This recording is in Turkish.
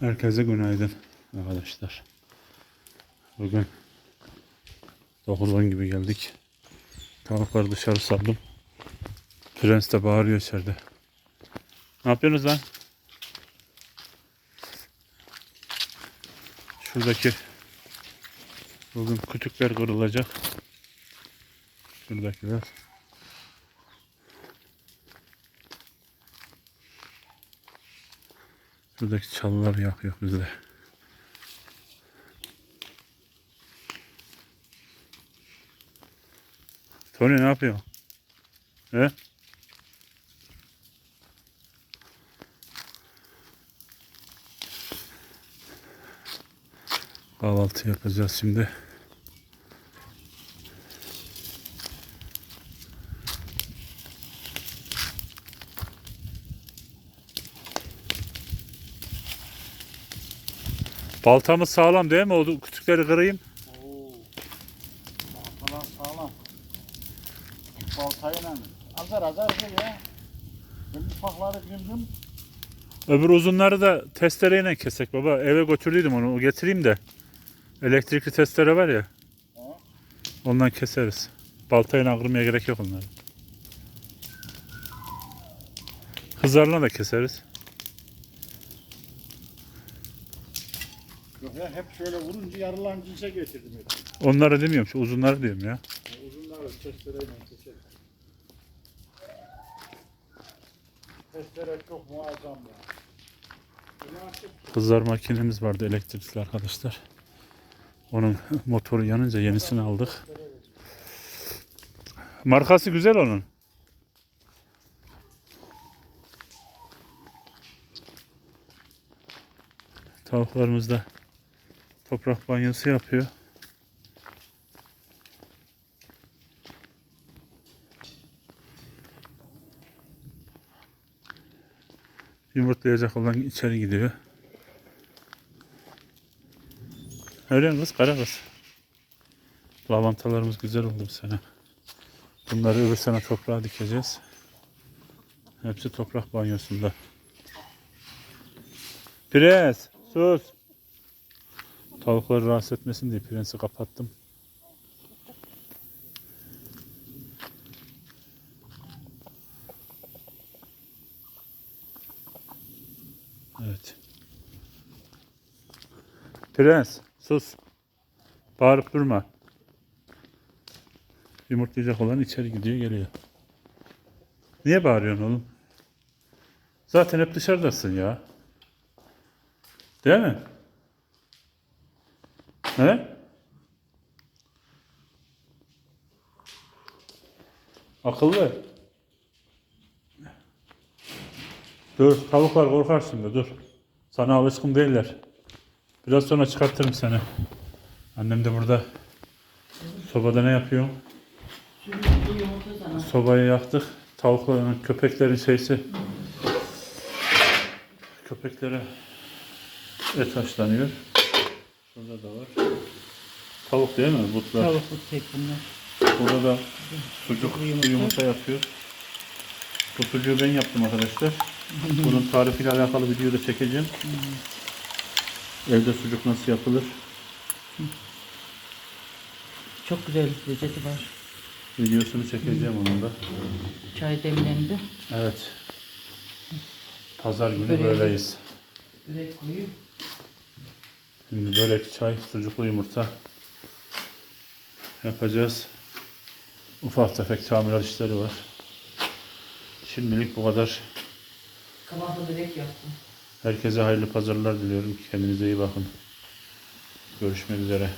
Herkese günaydın arkadaşlar. Bugün 9-10 gibi geldik. Tavukları dışarı saldım. Prens de bağırıyor içeride. Ne yapıyorsunuz lan? Şuradaki bugün kütükler kırılacak. Şuradakiler. Şuradaki çalılar yakıyor bizde. Tony ne yapıyor? He? Kahvaltı yapacağız şimdi. Baltamız sağlam değil mi? O kütükleri kırayım. Oo. Baltalar sağlam. Baltayla azar azar şey ya. Ben ufakları gündüm. Öbür uzunları da testereyle kesek baba. Eve götürdüydüm onu. Getireyim de. Elektrikli testere var ya. He. Ondan keseriz. Baltayla kırmaya gerek yok onları. Hızarla da keseriz. Yok ya hep şöyle vurunca yarılan cinse getirdim hep. Onları demiyorum. Şu uzunları diyorum ya. Uzunları testereyle keselim. Testere çok muazzam ya. Hızar makinemiz vardı elektrikli arkadaşlar. Onun motoru yanınca yenisini aldık. Markası güzel onun. Tavuklarımız da toprak banyosu yapıyor. Yumurtlayacak olan içeri gidiyor. Öyle kız? Kara kız. Lavantalarımız güzel oldu bu sene. Bunları öbür sene toprağa dikeceğiz. Hepsi toprak banyosunda. Prens, sus. Tavukları rahatsız etmesin diye prensi kapattım. Evet. Prens, sus. Bağırıp durma. Yumurtlayacak olan içeri gidiyor geliyor. Niye bağırıyorsun oğlum? Zaten hep dışarıdasın ya. Değil mi? He? Akıllı. Dur, tavuklar korkar şimdi, dur. Sana alışkın değiller. Biraz sonra çıkartırım seni. Annem de burada sobada ne yapıyor? Sobayı yaktık. Tavukların, köpeklerin şeysi. Köpeklere et haşlanıyor. Şurada da var. Tavuk değil mi? Butlar. Tavuklu tek bunlar. Burada da sucuk yumurta. yumurta yapıyor. Bu sucuğu ben yaptım arkadaşlar. Bunun tarifiyle alakalı video da çekeceğim. Evde sucuk nasıl yapılır? Çok güzel lezzeti var. Videosunu çekeceğim onun da. Çay demlendi. Evet. Pazar günü Böreği. böyleyiz. Börek koyu. Şimdi börek, çay, sucuklu yumurta yapacağız. Ufak tefek tamirat işleri var. Şimdilik bu kadar. Kabaklı börek yaptım. Herkese hayırlı pazarlar diliyorum. Kendinize iyi bakın. Görüşmek üzere.